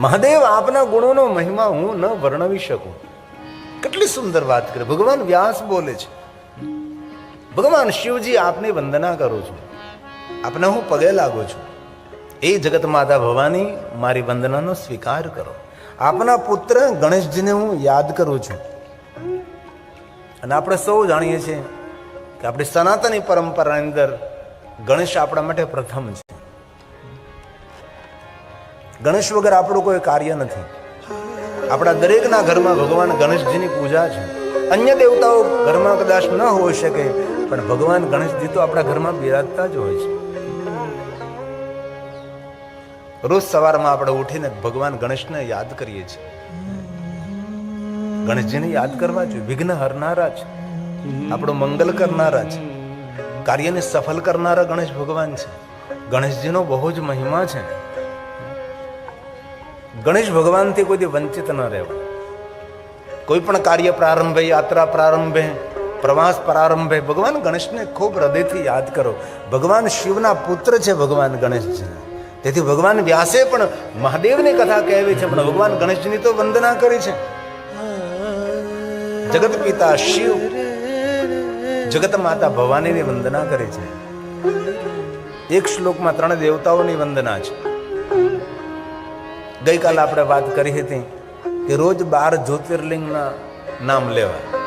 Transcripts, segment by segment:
મહાદેવ, આપના ગુણોનો મહિમા હું ન વર્ણવી શકું. કેટલી સુંદર વાત કરે. ભગવાન વ્યાસ બોલે છે. ભગવાન શિવજી, આપની વંદના કરું છું. આપને હું પગે લાગુ છું. એ જગત માતા ભવાની મારી વંદનાનો સ્વીકાર કરો. આપના પુત્ર ગણેશજીને હું યાદ કરું છું. અને આપણે સૌ જાણીએ છીએ કે આપણી સનાતની પરંપરાની અંદર ગણેશ આપણા માટે પ્રથમ છે. ગણેશ વગર આપણું કોઈ કાર્ય નથી. આપણા દરેકના ઘરમાં ભગવાન ગણેશજીની પૂજા છે. અન્ય દેવતાઓ ઘરમાં કદાચ ન હોઈ શકે, પણ ભગવાન ગણેશજી તો આપણા ઘરમાં બિરાજતા જ હોય છે. રોજ સવારમાં આપણે ઉઠીને ભગવાન ગણેશને યાદ કરીએ છીએ. ગણેશજીને યાદ કરવા જોઈએ. વિઘ્ન હરનારા છે. આપણો મંગલ કરનારા છે. કાર્યને સફળ કરનારા ગણેશ ભગવાન છે. ગણેશજીનો બહુ જ મહિમા છે. ગણેશ ભગવાનથી કોઈ વંચિત ન રહેવું. કોઈ પણ કાર્ય પ્રારંભે, યાત્રા પ્રારંભે, પ્રવાસ પ્રારંભે, ભગવાન ગણેશને ખૂબ હૃદયથી યાદ કરો. ભગવાન શિવના પુત્ર છે ભગવાન ગણેશજી તેથી ભગવાન વ્યાસે પણ મહાદેવની કથા કહેવી છે, પણ ભગવાન ગણેશની તો વંદના કરી છે. જગત પિતા શિવ, જગત માતા ભવાનીની વંદના કરી છે. એક શ્લોકમાં ત્રણ દેવતાઓની વંદના છે. ગઈકાલે આપણે વાત કરી હતી કે રોજ બાર જ્યોતિર્લિંગના નામ લેવા.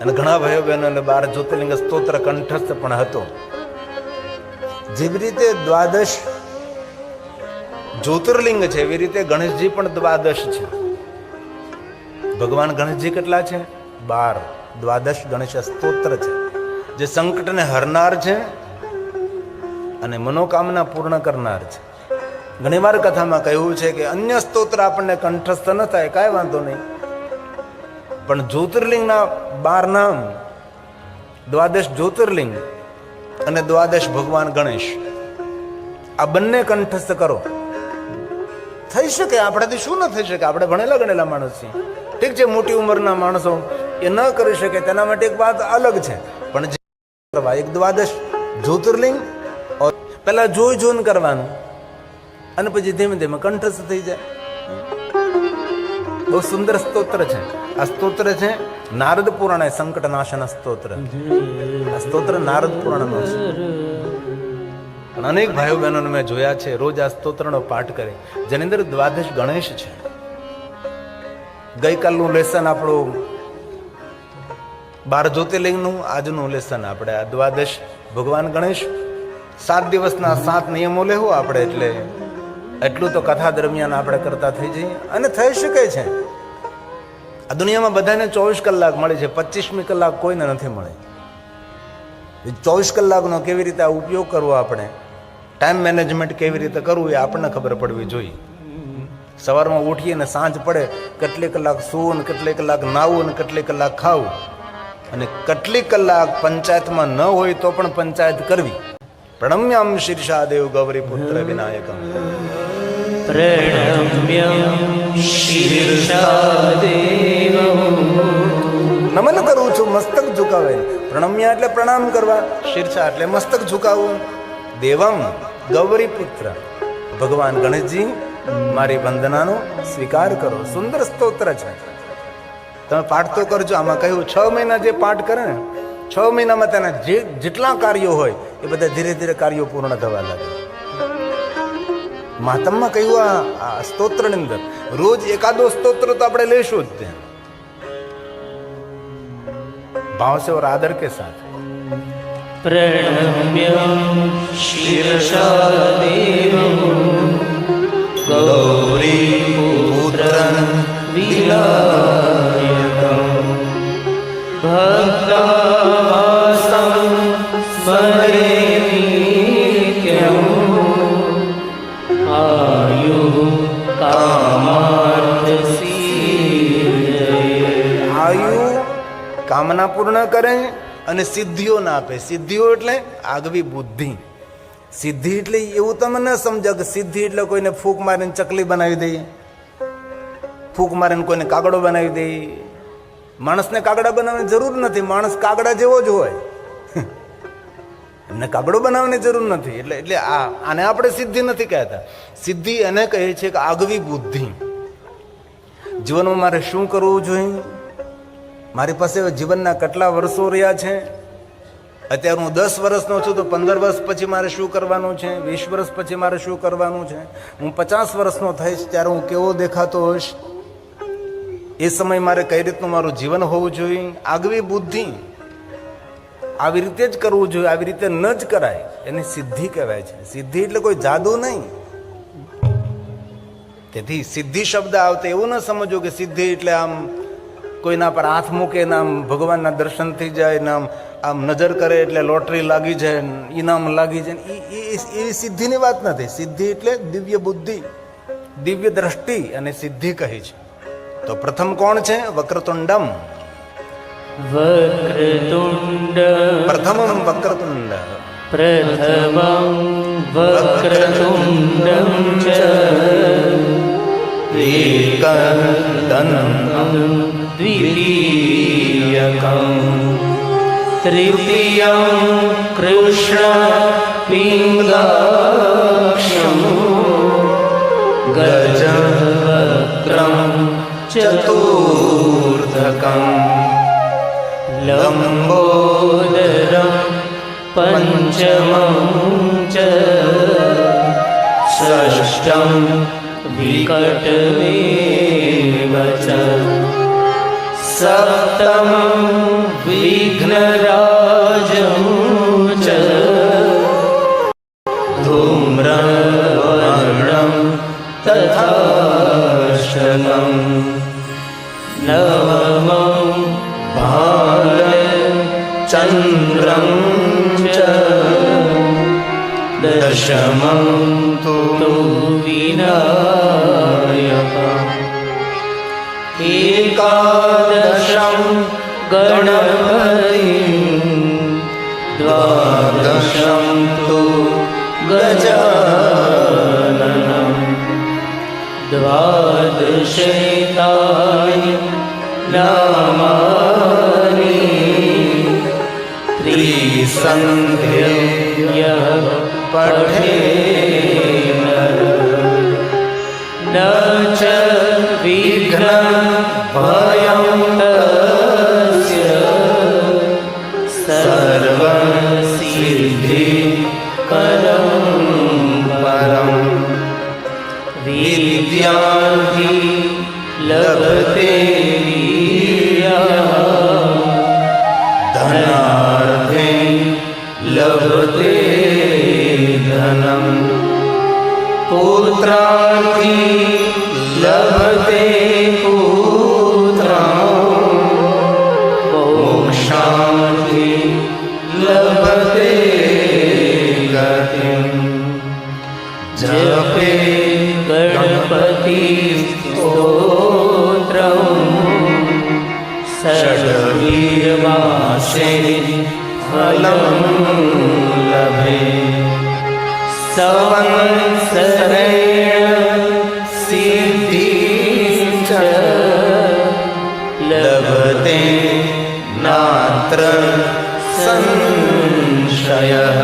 અને ઘણા ભાઈઓ બહેનોને બાર જ્યોતિર્લિંગ સ્તોત્ર કંઠસ્થ પણ હતો. જેવી રીતે દ્વાદશ જ્યોતિર્લિંગ છે, એવી રીતે ગણેશજી પણ દ્વાદશ છે. ભગવાન ગણેશજી કેટલા છે? બાર. દ્વાદશ ગણેશ સ્તોત્ર છે. જે સંકટને હરનાર છે અને મનોકામના પૂર્ણ કરનાર છે. ઘણીવાર કથામાં કહ્યું છે કે અન્ય સ્તોત્ર આપણને કંઠસ્થ ન થાય, કાંઈ વાંધો નહીં. પણ જ્યોતિર્લિંગના બાર નામ, દ્વાદશ જ્યોતિર્લિંગ અને દ્વાદશ ભગવાન ગણેશ, આ બંને કંઠસ્થ કરો. થઈ શકે, આપણાથી શું ન થઈ શકે? આપણે ભણેલા ગણેલા માણસ છીએ. ઠીક છે, મોટી ઉંમરના માણસો એ ન કરી શકે, તેના માટે એક વાત અલગ છે. પણ કરવા, એક દ્વાદશ જ્યોતિર્લિંગ પહેલા જોઈ જોઈને કરવાનું. અને પછી ધીમે ધીમે કંઠસ્થ થઈ જાય. બહુ સુંદર સ્તોત્ર છે. આ સ્તોત્ર છે નારદ પુરાણ સંકટ નાશન સ્તોત્ર. આ સ્તોત્ર નારદ પુરાણનો છે. અનેક ભાઈઓ બહેનોને મેં જોયા છે, રોજ આ સ્તોત્રનો પાઠ કરે. જેની અંદર દ્વાદશ ગણેશ છે. ગઈકાલનું લેસન આપણું બાર જ્યોતિર્લિંગનું આજનું લેસન આપણે. આ દ્વાદશ ભગવાન ગણેશ. સાત દિવસના સાત નિયમો લેવો આપણે એટલે એટલું તો કથા દરમિયાન આપણે કરતા થઈ જઈએ. અને થઈ શકે છે. આ દુનિયામાં બધાને ચોવીસ કલાક મળે છે. પચીસમી કલાક કોઈને નથી મળે. ચોવીસ કલાકનો કેવી રીતે ઉપયોગ કરવો આપણે? ટાઈમ મેનેજમેન્ટ કેવી રીતે કરવું એ આપણને ખબર પડવી જોઈએ. સવારમાં ઉઠીએ ને સાંજ પડે, કેટલી કલાક સૂવું ને કેટલી કલાક નાવું ને કેટલી કલાક ખાવું. અને કેટલી કલાક પંચાયતમાં ન હોય તો પણ પંચાયત કરવી. પ્રણમ્યામ શીર્ષાદેવ ગૌરી પુત્ર વિનાયકમ. प्रणम्यं शीर्षादेवम् નમન કરું છું મસ્તક ઝુકાવે પ્રણમ્યા એટલે પ્રણામ કરવા શીર્ષા એટલે મસ્તક ઝુકાવવું દેવમ ગૌરી પુત્ર ભગવાન ગણેશજી મારી વંદનાનો સ્વીકાર કરો સુંદર સ્તોત્ર છે તમે પાઠ તો કરજો આમાં કહ્યું છ મહિના જે પાઠ કરે ને છ મહિનામાં તેના જે જેટલા કાર્યો હોય એ બધા ધીરે ધીરે કાર્યો પૂર્ણ થવા લાગે માતમમાં કહ્યું આ આ સ્તોત્રની અંદર રોજ એકાદો સ્તોત્ર તો આપણે લેશું જ ત્યાં भाव से और आदर के साथ प्रणम्यं शीर्षादेवम् गौरीपुत्रं विनायकम् भक्तावासं स्मरे કામના પૂર્ણ કરે અને સિદ્ધિઓ ના આપે. સિદ્ધિઓ એટલે આગવી બુદ્ધિ. સિદ્ધિ એટલે એવું તમે ન સમજો કે સિદ્ધિ એટલે કોઈને ફૂંક મારીને ચકલી બનાવી દઈએ ફૂંક મારીને કોઈને કાગડો બનાવી દઈએ માણસને કાગડા બનાવવાની જરૂર નથી. માણસ કાગડા જેવો જ હોય. એમને કાગડો બનાવવાની જરૂર નથી. એટલે એટલે આ, આને આપણે સિદ્ધિ નથી કહેતા. સિદ્ધિ એને કહે છે કે આગવી બુદ્ધિ. જીવનમાં મારે શું કરવું જોઈએ? મારી પાસે જીવનના કેટલા વર્ષો રહ્યા છે? અત્યારે હું દસ વર્ષનો છું તો પંદર વર્ષ પછી મારે શું કરવાનું છે? વીસ વર્ષ પછી મારે શું કરવાનું છે? હું પચાસ વર્ષનો થઈશ ત્યારે હું કેવો દેખાતો હોઈશ? એ સમય મારે કઈ રીતનું મારું જીવન હોવું જોઈએ? આગવી બુદ્ધિ આવી રીતે જ કરવું જોઈએ, આવી રીતે ન જ કરાય. એને સિદ્ધિ કહેવાય છે. સિદ્ધિ એટલે કોઈ જાદુ નહીં. તેથી સિદ્ધિ શબ્દ આવતો એવું ન સમજો કે સિદ્ધિ એટલે આમ કોઈના પર હાથ મૂકે ને આમ ભગવાનના દર્શન થઈ જાય ને આમ આમ નજર કરે એટલે લોટરી લાગી જાય ઇનામ લાગી જાય એ એવી સિદ્ધિની વાત નથી. સિદ્ધિ એટલે દિવ્ય બુદ્ધિ. દિવ્ય દ્રષ્ટિ અને સિદ્ધિ કહી છે. તો પ્રથમ કોણ છે? વક્રતુંડમ. વક્રતુંડ. પ્રથમ વક્રતુંડ. પ્રથમ વક્રતુંડં ચ એકદનમ દ્વિતીયકં તૃતીયં કૃષ્ણપિંગાક્ષમ ગજવક્રમ ચતુર્ધકમ લંબોદરં પંચમં ચ ષષ્ઠં વિકટમેવ ચ सप्तमम् एकादशं गणपतिं द्वादशं तु गजाननम् द्वादशेतानि नामानि त्रिसन्ध्यः पठेन न च विघ्नं भयं तस्य सर्वसिद्धिकरं परम् विद्यार्थी लभते वीर्या धनार्थे लभते धनम् पुत्रार्थी लभते पुत्रा षड्वीरमासे फलं लभे संवत्सरेण सिद्धिश्च लभते नात्र संशयः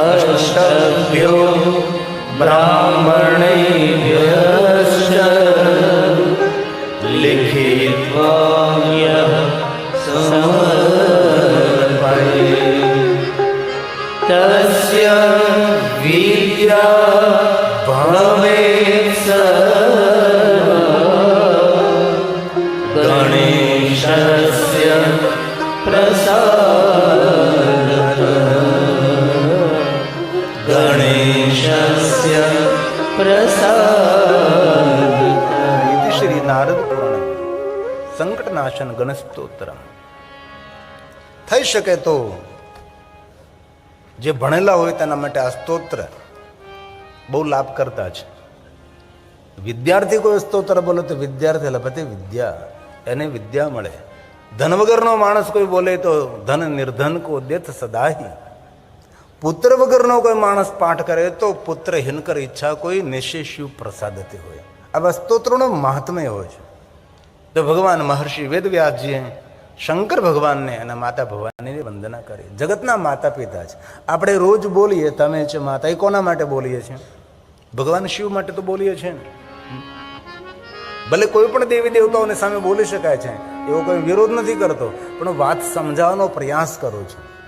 अष्टभ्यो ब्राह्मणेभ्यश्च लिखित्वा પ્રસાદ. શ્રી નારદ પૂર્ણ સંકટનાશન ગણસ્તોત્ર થઈ શકે તો જે ભણેલા હોય તેના માટે આ સ્તોત્ર બહુ લાભ કરતા છે. વિદ્યાર્થી કોઈ સ્તોત્ર બોલે તો વિદ્યાર્થી લપતે વિદ્યા. એને વિદ્યા મળે. ધન વગરનો માણસ કોઈ બોલે તો ધન નિર્ધન કો દેથ સદાહી. પુત્ર વગરનો કોઈ માણસ પાઠ કરે તો પુત્ર હિનકર ઈચ્છા કોઈ નિશ્ચય શિવ પ્રસાદતી હોય. આવા સ્તોત્રોનો મહાત્મ્ય હોય છે. તો ભગવાન મહર્ષિ વેદવ્યાસજીએ શંકર ભગવાનને અને માતા ભગવાનની વંદના કરી. જગતના માતા પિતા છે. આપણે રોજ બોલીએ, તમે છે માતા, એ કોના માટે બોલીએ છીએ? ભગવાન શિવ માટે તો બોલીએ છીએ ને. ભલે કોઈ પણ દેવી દેવતાઓને સામે બોલી શકાય છે, એવો કોઈ વિરોધ નથી કરતો, પણ વાત સમજાવવાનો પ્રયાસ કરું છું.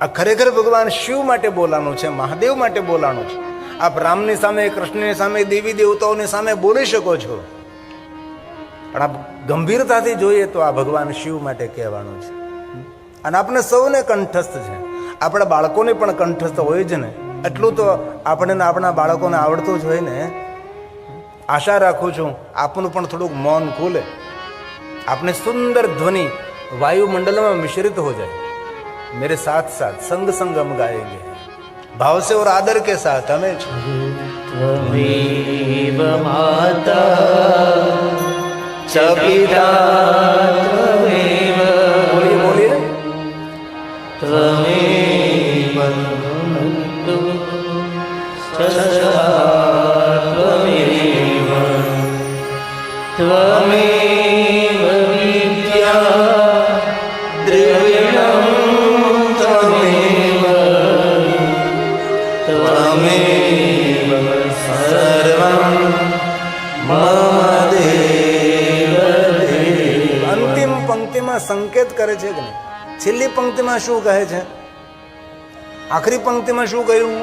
આ ખરેખર ભગવાન શિવ માટે બોલાનું છે, મહાદેવ માટે બોલાનું છે. આપ રામની સામે, કૃષ્ણની સામે, દેવી દેવતાઓની સામે બોલી શકો છો. પણ આપ ગંભીરતાથી જોઈએ તો આ ભગવાન શિવ માટે કહેવાનું છે. અને આપણે સૌને કંઠસ્થ છે. આપણા બાળકોને પણ કંઠસ્થ હોય જ ને. એટલું તો આપણને આપણા બાળકોને આવડતું જ હોય ને. આશા રાખું છું, આપનું પણ થોડુંક મૌન ખુલે. આપણે સુંદર ધ્વનિ વાયુમંડળમાં મિશ્રિત હો જાય. मेरे साथ साथ संग संग हम गाएँगे। भाव से और आदर के साथ हमें। त्वमेव माता च पिता त्वमेव बोलिए बोलिए। त्वमेव बन्धु च त्वमेव त्वमेव છે કે નહીં? છેલ્લી પંક્તિમાં શું કહે છે? આખરી પંક્તિમાં શું કહ્યું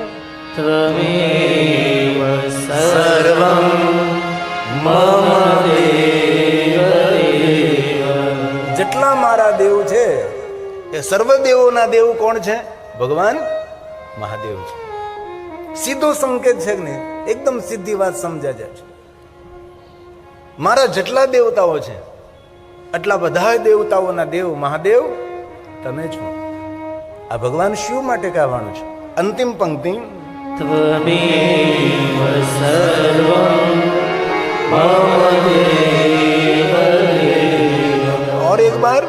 જેટલા મારા દેવ છે એ સર્વ દેવોના દેવ કોણ છે? ભગવાન મહાદેવ છે. સીધો સંકેત છે ને એકદમ સીધી વાત સમજાજે મારા જેટલા દેવતાઓ છે આટલા બધા દેવતાઓના દેવ મહાદેવ તમે છો. આ ભગવાન શિવ માટે કહેવાનું છે. અંતિમ પંક્તિ. ઓર એક બાર.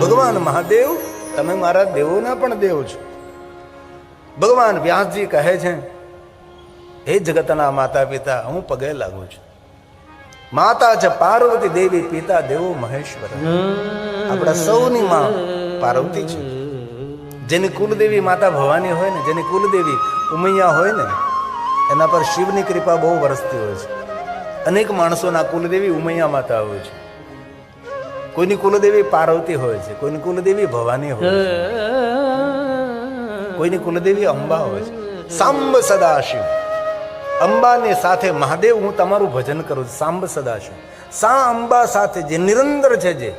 ભગવાન મહાદેવ તમે મારા દેવોના પણ દેવ છો. ભગવાન વ્યાસજી કહે છે હે જગતના માતા પિતા હું પગે લાગુ છું. માતા છે પાર્વતી દેવી પિતા દેવો મહેશ્વર. આપણા સૌની માં પાર્વતી છે. જેની કુલદેવી માતા ભવાની હોય ને જેની કુલદેવી ઉમૈયા હોય ને એના પર શિવની કૃપા બહુ વરસતી હોય છે. અનેક માણસોના કુલદેવી ઉમૈયા માતા હોય છે. કોઈની કુલદેવી પાર્વતી હોય છે કોઈની કુલદેવી ભવાની હોય છે. કોઈની કુલદેવી અંબા હોય છે. સાંબ સદાશિવ. અંબાને સાથે મહાદેવ હું તમારું ભજન કરું છું. સાંબ સદાશિવ. સા અંબા સાથે જે નિરંતર છે જે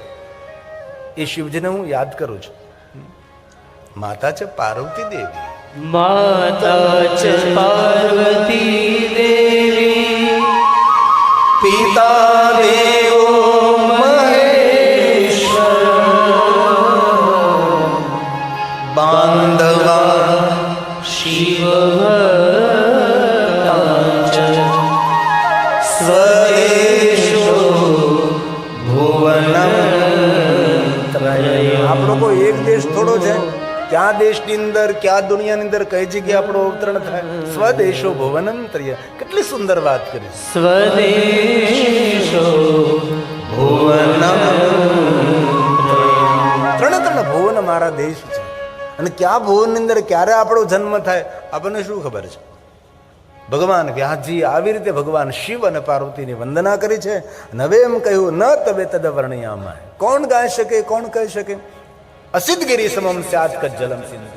એ શિવજીને હું યાદ કરું છું. માતા છે પાર્વતી દેવી. માતા છે પાર્વતી દેવી. પિતા દેવી દેશની અંદર કે દુનિયાની અંદર કઈ જગ્યાએ આપણું અવતરણ થાય? સ્વદેશો ભુવનંતરીય. કેટલી સુંદર વાત કરી. સ્વદેશો ભુવન ત્રણે ત્રણ ભુવન મારા દેશ છે. અને ક્યાં ભુવનની અંદર ક્યારે આપણો જન્મ થાય આપણને શું ખબર છે? ભગવાન વ્યાસજી આવી રીતે ભગવાન શિવ અને પાર્વતીની વંદના કરી છે. નવે એમ કહ્યું ન તબે તદ વર્ણિયામાં કોણ ગાઈ શકે કોણ કહી શકે? અસિદ્ધ ગિરી સમમ સ્યાત જલમ સિંધુ પાત